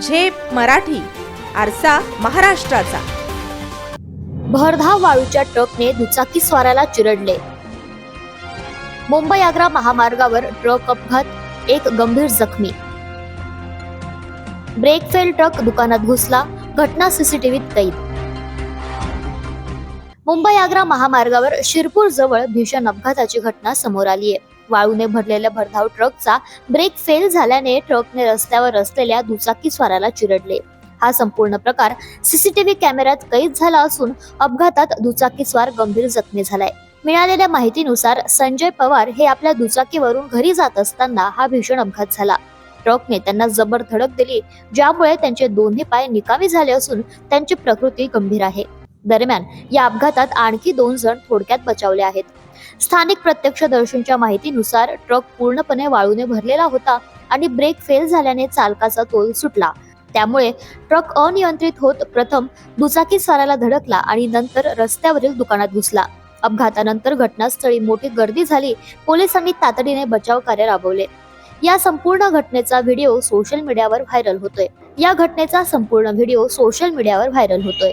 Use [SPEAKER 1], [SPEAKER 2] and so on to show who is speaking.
[SPEAKER 1] झेप मराठी आरसा महाराष्ट्राचा.
[SPEAKER 2] भरधाव वाळूच्या ट्रकने दुचाकी स्वाराला चिरडले. मुंबई आग्रा महामार्गावर ट्रक अपघात एक गंभीर जखमी. ब्रेक फेल ट्रक दुकानात घुसला घटना सीसीटीव्हीत कैद. मुंबई आग्रा महामार्गावर शिरपूर जवळ भीषण अपघाताची घटना समोर आली आहे वाळूने भरलेल्या भरधाव ट्रकचा ब्रेक फेल झाल्याने ट्रकने रस्त्यावर असलेल्या दुचाकी स्वाराला चिरडले. हा संपूर्ण प्रकार सीसीटीव्ही कॅमेऱ्यात कैद झाला असून अपघातात दुचाकीस्वार गंभीर जखमी झालाय. मिळालेल्या माहितीनुसार संजय पवार हे आपल्या दुचाकीवरून घरी जात असताना हा भीषण अपघात झाला. ट्रकने त्यांना जबर धडक दिली ज्यामुळे त्यांचे दोन्ही पाय निकामी झाले असून त्यांची प्रकृती गंभीर आहे. दरम्यान या अपघातात आणखी दोन जण थोडक्यात बचावले आहेत. स्थानिक प्रत्यक्षदर्शींच्या माहितीनुसार ट्रक पूर्णपणे वाळूने भरलेला होता आणि ब्रेक फेल झाल्याने चालकाचा तोल सुटला. त्यामुळे ट्रक अनियंत्रित होत प्रथम दुचाकी स्वाराला धडकला आणि नंतर रस्त्यावरील दुकानात घुसला. अपघातानंतर घटनास्थळी मोठी गर्दी झाली. पोलिसांनी तातडीने बचाव कार्य राबवले. या संपूर्ण घटनेचा व्हिडिओ सोशल मीडियावर व्हायरल होतोय. या घटनेचा संपूर्ण व्हिडिओ सोशल मीडियावर व्हायरल होतोय.